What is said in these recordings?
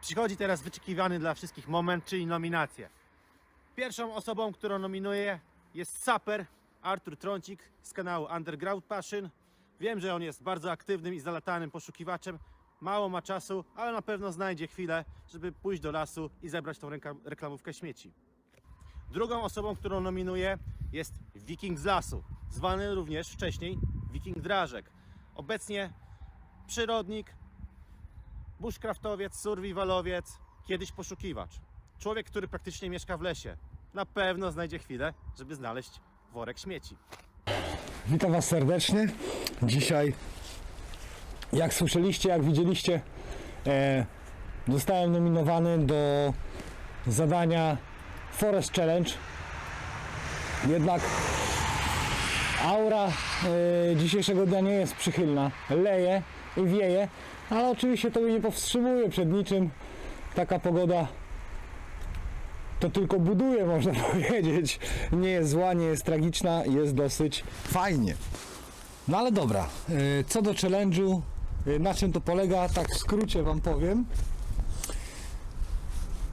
Przychodzi teraz wyczekiwany dla wszystkich moment, czyli nominacje. Pierwszą osobą, którą nominuję jest saper Artur Trącik z kanału Underground Passion. Wiem, że on jest bardzo aktywnym i zalatanym poszukiwaczem. Mało ma czasu, ale na pewno znajdzie chwilę, żeby pójść do lasu i zebrać tą reklamówkę śmieci. Drugą osobą, którą nominuję jest Wiking z lasu, zwany również wcześniej Wiking Drażek. Obecnie przyrodnik, bushcraftowiec, survivalowiec, kiedyś poszukiwacz. Człowiek, który praktycznie mieszka w lesie. Na pewno znajdzie chwilę, żeby znaleźć worek śmieci. Witam Was serdecznie. Dzisiaj, jak słyszeliście, jak widzieliście, e, zostałem nominowany do zadania Forest Challenge. Jednak aura e, dzisiejszego dnia nie jest przychylna. Leje i wieje, ale oczywiście to mnie nie powstrzymuje przed niczym. Taka pogoda to tylko buduje, można powiedzieć. Nie jest zła, nie jest tragiczna, jest dosyć fajnie. No ale dobra, y, co do challenge'u, y, na czym to polega, tak w skrócie Wam powiem.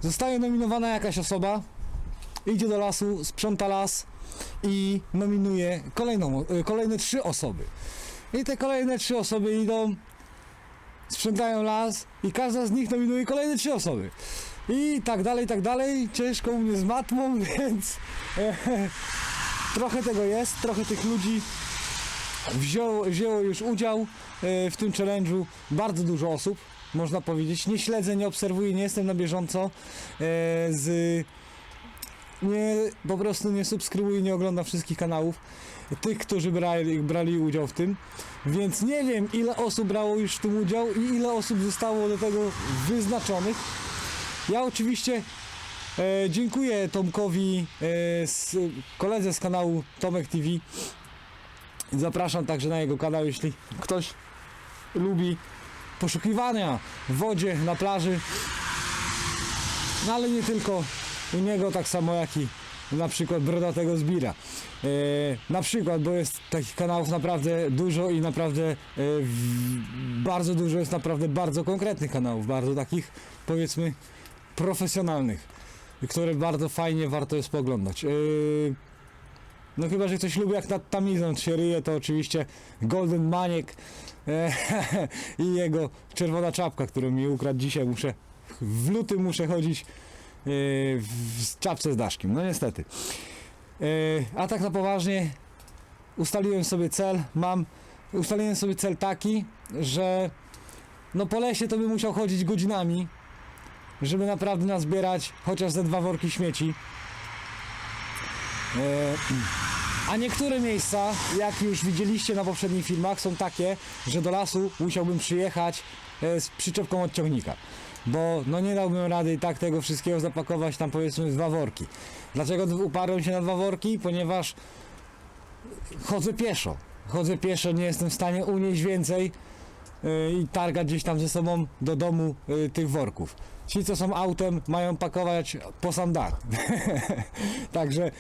Zostaje nominowana jakaś osoba, idzie do lasu, sprząta las i nominuje kolejną, y, kolejne trzy osoby. I te kolejne trzy osoby idą, sprzątają las i każda z nich nominuje kolejne trzy osoby. I tak dalej, tak dalej. Ciężko u mnie z matmą, więc e, trochę tego jest, trochę tych ludzi wzięło, wzięło już udział e, w tym challenge'u. Bardzo dużo osób, można powiedzieć. Nie śledzę, nie obserwuję, nie jestem na bieżąco e, z nie, po prostu nie subskrybuję, nie oglądam wszystkich kanałów tych, którzy brali, brali udział w tym, więc nie wiem ile osób brało już w tym udział i ile osób zostało do tego wyznaczonych. Ja oczywiście e, dziękuję Tomkowi, e, z, koledze z kanału Tomek TV. Zapraszam także na jego kanał, jeśli ktoś lubi poszukiwania w wodzie, na plaży. No ale nie tylko u niego, tak samo jak i na przykład Brodatego Zbira. E, na przykład, bo jest takich kanałów naprawdę dużo i naprawdę e, w, bardzo dużo jest naprawdę bardzo konkretnych kanałów, bardzo takich powiedzmy profesjonalnych, które bardzo fajnie warto jest poglądać. E, no chyba, że ktoś lubi jak nad tamizą się ryje, to oczywiście Golden Maniek e, i jego czerwona czapka, którą mi ukradł dzisiaj. Muszę, w lutym muszę chodzić w czapce z daszkiem. No niestety. E, a tak na poważnie ustaliłem sobie cel, mam, ustaliłem sobie cel taki, że no po lesie to bym musiał chodzić godzinami, żeby naprawdę nazbierać chociaż ze dwa worki śmieci. E, a niektóre miejsca, jak już widzieliście na poprzednich filmach, są takie, że do lasu musiałbym przyjechać z przyczepką od ciągnika. Bo no nie dałbym rady i tak tego wszystkiego zapakować tam powiedzmy w dwa worki. Dlaczego uparłem się na dwa worki? Ponieważ chodzę pieszo. Chodzę pieszo, nie jestem w stanie unieść więcej e, i targać gdzieś tam ze sobą do domu e, tych worków. Ci, co są autem, mają pakować po sam dach. Także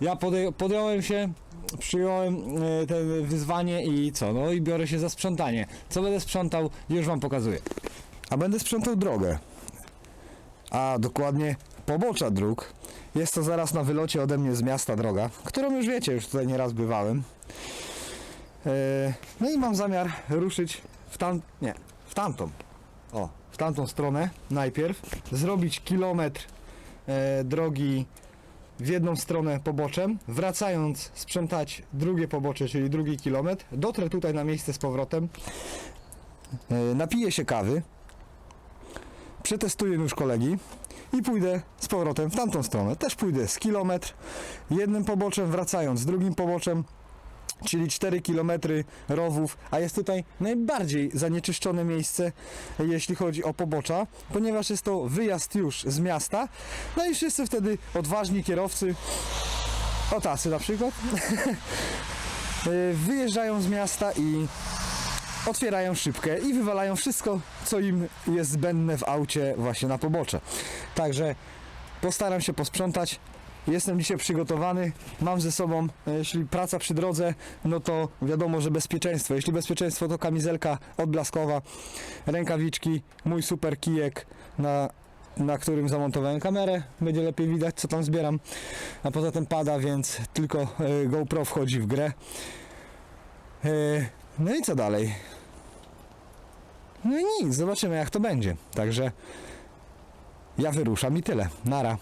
ja podjąłem się, przyjąłem e, te wyzwanie i co, no i biorę się za sprzątanie. Co będę sprzątał, już wam pokazuję. A będę sprzątał drogę. A dokładnie pobocza dróg. Jest to zaraz na wylocie ode mnie z miasta droga, którą już wiecie, już tutaj nieraz bywałem. E, No i mam zamiar ruszyć w tam... nie, w tamtą. O, w tamtą stronę najpierw. Zrobić kilometr e, drogi w jedną stronę poboczem, wracając sprzątać drugie pobocze, czyli drugi kilometr. Dotrę tutaj na miejsce z powrotem. E, Napiję się kawy przetestuję nóż kolegi i pójdę z powrotem w tamtą stronę. Też pójdę z kilometr, jednym poboczem wracając, drugim poboczem, czyli 4 km rowów, a jest tutaj najbardziej zanieczyszczone miejsce, jeśli chodzi o pobocza, ponieważ jest to wyjazd już z miasta, no i wszyscy wtedy odważni kierowcy, o tacy na przykład, wyjeżdżają z miasta i otwierają szybkę i wywalają wszystko, co im jest zbędne w aucie właśnie na pobocze. Także postaram się posprzątać Jestem dzisiaj przygotowany. Mam ze sobą, e, jeśli praca przy drodze, no to wiadomo, że bezpieczeństwo. Jeśli bezpieczeństwo, to kamizelka odblaskowa, rękawiczki, mój super kijek, na, na którym zamontowałem kamerę. Będzie lepiej widać, co tam zbieram. A poza tym pada, więc tylko e, GoPro wchodzi w grę. No i co dalej? No i nic, zobaczymy jak to będzie. Także ja wyruszam i tyle. Nara.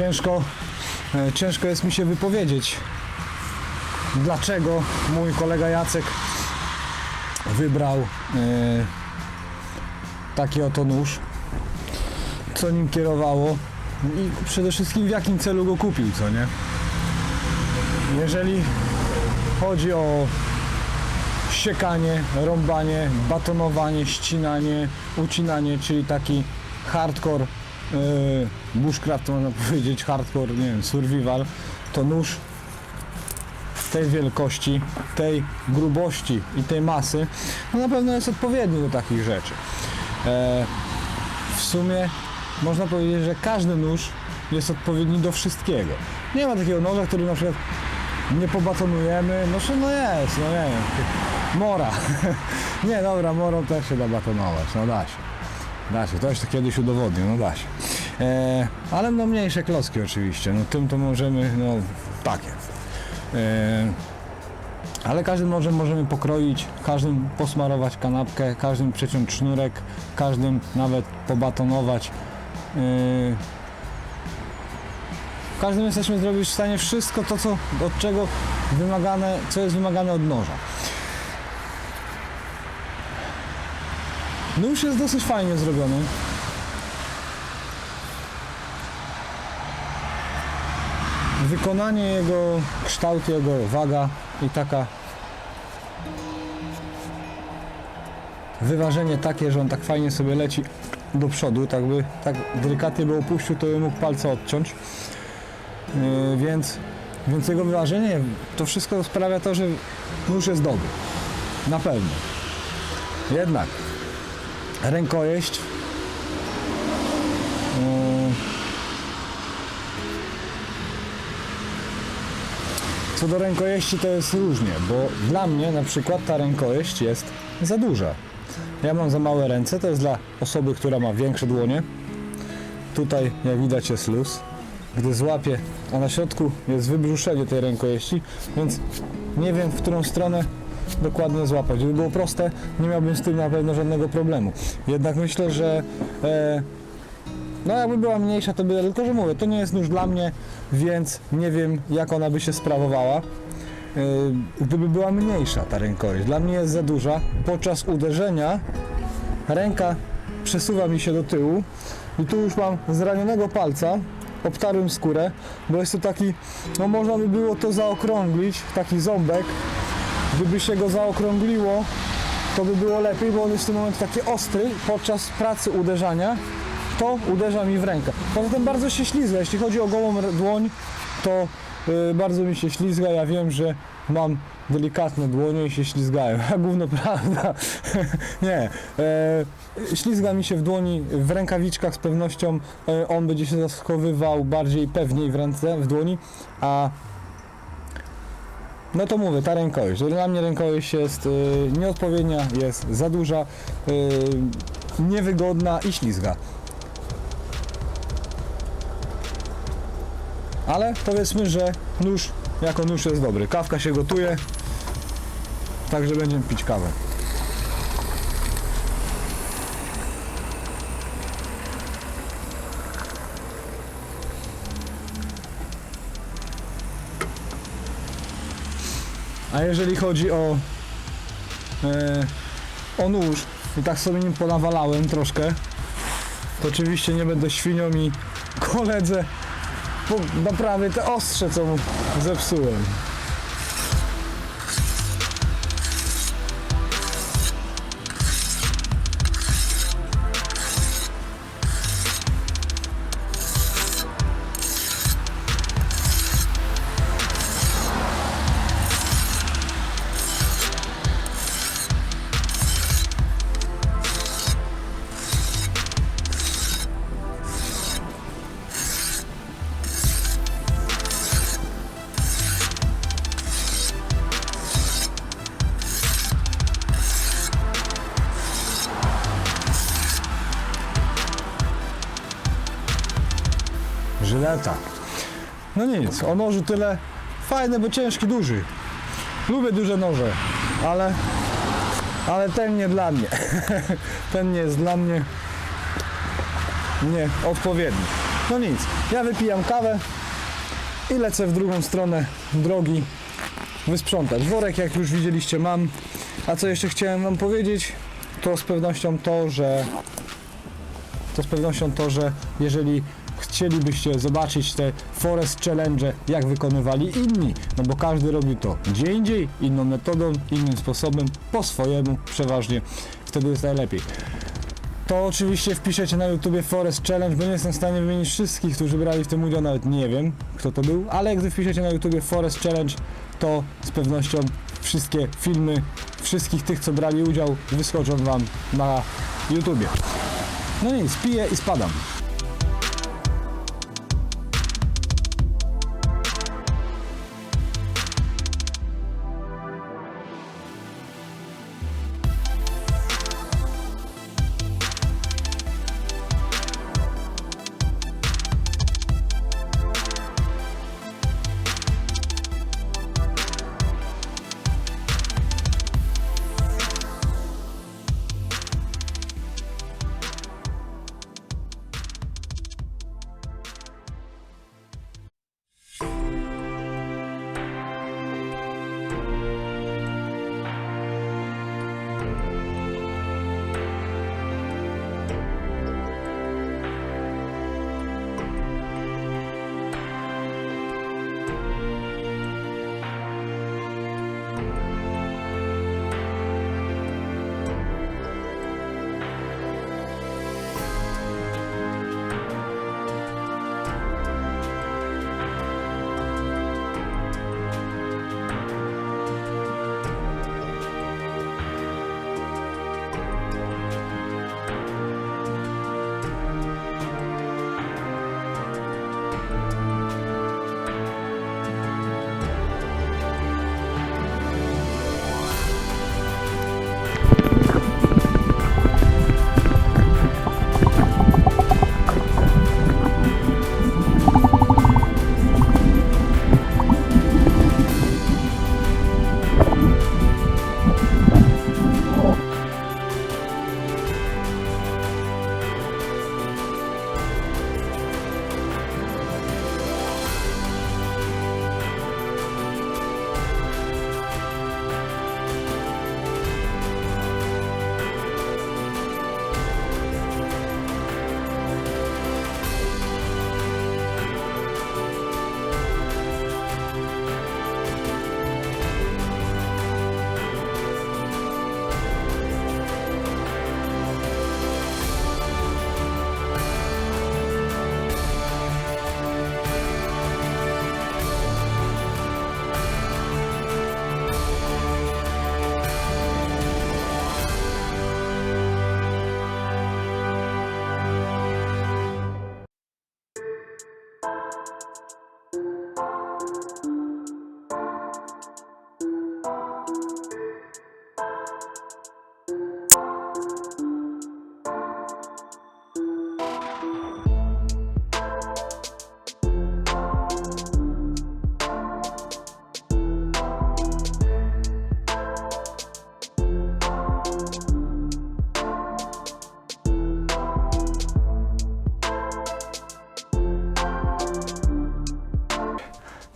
Ciężko, e, ciężko jest mi się wypowiedzieć, dlaczego mój kolega Jacek wybrał e, taki oto nóż, co nim kierowało. i przede wszystkim w jakim celu go kupił, co nie? Jeżeli chodzi o siekanie, rąbanie, batonowanie, ścinanie, ucinanie, czyli taki hardcore bushcraft, można powiedzieć, hardcore, nie wiem, survival, to nóż tej wielkości, tej grubości i tej masy, no na pewno jest odpowiedni do takich rzeczy. E, w sumie można powiedzieć, że każdy nóż jest odpowiedni do wszystkiego. Nie ma takiego noża, który na przykład nie pobatonujemy, no no jest, no nie wiem, mora. nie, dobra, morą też się da batonować, no da się. Da się, ktoś to kiedyś udowodnił, no da się. E, ale no mniejsze klocki oczywiście, no tym to możemy, no takie. E, ale każdym nożem możemy pokroić, każdym posmarować kanapkę, każdym przeciąć sznurek, każdym nawet pobatonować. Yy, każdym jesteśmy zrobić w stanie wszystko to, co, od czego wymagane, co jest wymagane od noża. Nóż jest dosyć fajnie zrobiony. Wykonanie jego, kształt jego, waga i taka wyważenie takie, że on tak fajnie sobie leci do przodu, tak by tak delikatnie by opuścił, to by mógł palce odciąć. Yy, więc, więc jego wyważenie, to wszystko sprawia to, że nóż jest dobry. Na pewno. Jednak rękojeść yy, Co do rękojeści to jest różnie, bo dla mnie na przykład ta rękojeść jest za duża. Ja mam za małe ręce, to jest dla osoby, która ma większe dłonie. Tutaj, jak widać, jest luz. Gdy złapię, a na środku jest wybrzuszenie tej rękojeści, więc nie wiem, w którą stronę dokładnie złapać. Gdyby było proste, nie miałbym z tym na pewno żadnego problemu. Jednak myślę, że e, no jakby była mniejsza, to by, tylko że mówię, to nie jest nóż dla mnie, więc nie wiem, jak ona by się sprawowała. Yy, Gdyby była mniejsza ta rękojeść, dla mnie jest za duża. Podczas uderzenia ręka przesuwa mi się do tyłu i tu już mam zranionego palca, obtarłem skórę, bo jest to taki, no można by było to zaokrąglić, taki ząbek. Gdyby się go zaokrągliło, to by było lepiej, bo on jest w tym momencie taki ostry podczas pracy uderzania to uderza mi w rękę. Poza tym bardzo się ślizga. Jeśli chodzi o gołą dłoń, to y, bardzo mi się ślizga. Ja wiem, że mam delikatne dłonie i się ślizgają. A gówno prawda. Nie. E, ślizga mi się w dłoni, w rękawiczkach z pewnością e, on będzie się zachowywał bardziej pewniej w ręce, w dłoni, a no to mówię, ta rękojeść. Dla mnie rękojeść jest y, nieodpowiednia, jest za duża, y, niewygodna i ślizga. Ale powiedzmy, że nóż jako nóż jest dobry. Kawka się gotuje, także będziemy pić kawę. A jeżeli chodzi o, e, o nóż, i tak sobie nim ponawalałem troszkę, to oczywiście nie będę świnią i koledze naprawię te ostrze, co mu zepsułem. Żyleta. No nic, o nożu tyle. Fajny, bo ciężki, duży. Lubię duże noże, ale, ale ten nie dla mnie. ten nie jest dla mnie nie odpowiedni. No nic, ja wypijam kawę i lecę w drugą stronę drogi wysprzątać. Worek, jak już widzieliście, mam. A co jeszcze chciałem wam powiedzieć, to z pewnością to, że to z pewnością to, że jeżeli chcielibyście zobaczyć te Forest Challenge, jak wykonywali inni, no bo każdy robi to gdzie indziej, inną metodą, innym sposobem, po swojemu przeważnie, wtedy jest najlepiej. To oczywiście wpiszecie na YouTubie Forest Challenge, bo nie jestem w stanie wymienić wszystkich, którzy brali w tym udział, nawet nie wiem kto to był, ale gdy wpiszecie na YouTubie Forest Challenge, to z pewnością wszystkie filmy wszystkich tych, co brali udział, wyskoczą wam na YouTubie. No nic, piję i spadam.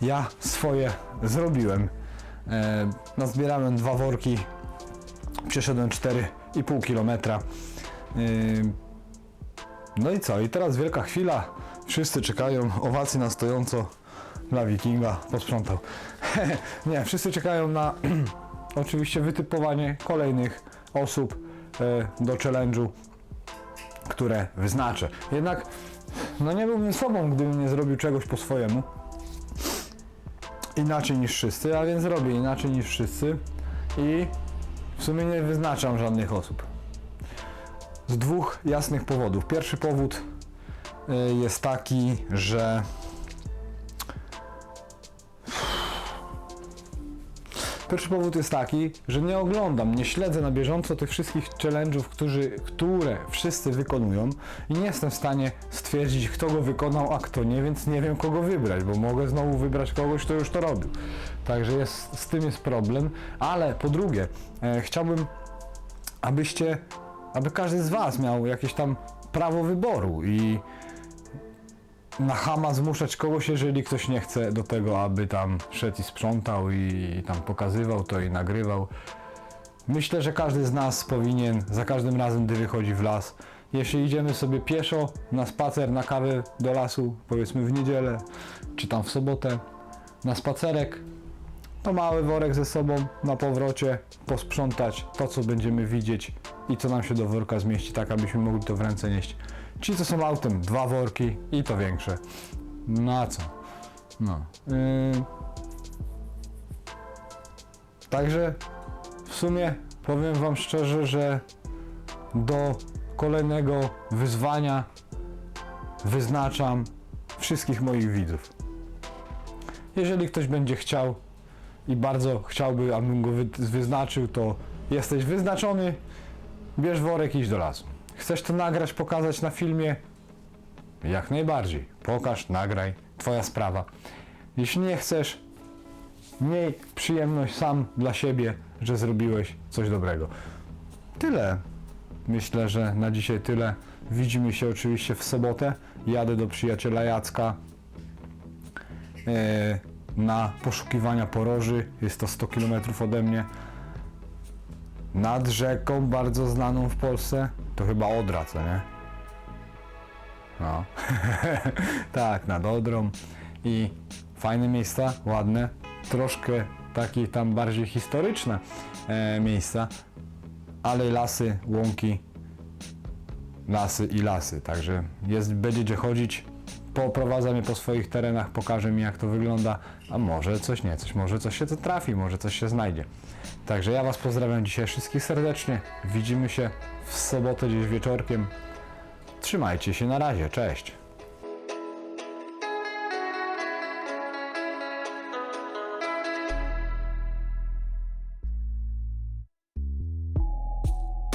Ja swoje zrobiłem. E, nazbierałem dwa worki, przeszedłem 4,5 kilometra. E, no i co? I teraz wielka chwila. Wszyscy czekają, owacje na stojąco dla Wikinga. Posprzątał. Nie, wszyscy czekają na oczywiście wytypowanie kolejnych osób e, do challenge'u, które wyznaczę. Jednak no nie byłbym sobą, gdybym nie zrobił czegoś po swojemu inaczej niż wszyscy, a więc robię inaczej niż wszyscy i w sumie nie wyznaczam żadnych osób. Z dwóch jasnych powodów. Pierwszy powód y, jest taki, że Pierwszy powód jest taki, że nie oglądam, nie śledzę na bieżąco tych wszystkich challenge'ów, którzy, które wszyscy wykonują i nie jestem w stanie stwierdzić, kto go wykonał, a kto nie, więc nie wiem kogo wybrać, bo mogę znowu wybrać kogoś, kto już to robił. Także jest, z tym jest problem, ale po drugie, e, chciałbym, abyście, aby każdy z Was miał jakieś tam prawo wyboru i na chama zmuszać kogoś, jeżeli ktoś nie chce do tego, aby tam szedł i sprzątał i tam pokazywał to i nagrywał. Myślę, że każdy z nas powinien za każdym razem, gdy wychodzi w las, jeśli idziemy sobie pieszo na spacer, na kawę do lasu, powiedzmy w niedzielę, czy tam w sobotę, na spacerek, to mały worek ze sobą na powrocie, posprzątać to, co będziemy widzieć i co nam się do worka zmieści, tak abyśmy mogli to w ręce nieść. Ci, co są autem, dwa worki i to większe. No a co? No. Yy... Także w sumie powiem Wam szczerze, że do kolejnego wyzwania wyznaczam wszystkich moich widzów. Jeżeli ktoś będzie chciał i bardzo chciałby, abym go wy- wyznaczył, to jesteś wyznaczony, bierz worek i idź do lasu. Chcesz to nagrać, pokazać na filmie? Jak najbardziej. Pokaż, nagraj, twoja sprawa. Jeśli nie chcesz, miej przyjemność sam dla siebie, że zrobiłeś coś dobrego. Tyle. Myślę, że na dzisiaj tyle. Widzimy się oczywiście w sobotę. Jadę do przyjaciela Jacka e, na poszukiwania poroży. Jest to 100 km ode mnie. Nad rzeką bardzo znaną w Polsce. To chyba Odra, co nie? No. tak, nad Odrą. I fajne miejsca, ładne. Troszkę takie tam bardziej historyczne e, miejsca. Ale lasy, łąki, lasy i lasy. Także jest, będzie gdzie chodzić. Poprowadza mnie po swoich terenach, pokaże mi jak to wygląda, a może coś nie, coś, może coś się to trafi, może coś się znajdzie. Także ja Was pozdrawiam dzisiaj wszystkich serdecznie. Widzimy się w sobotę gdzieś wieczorkiem. Trzymajcie się, na razie, cześć.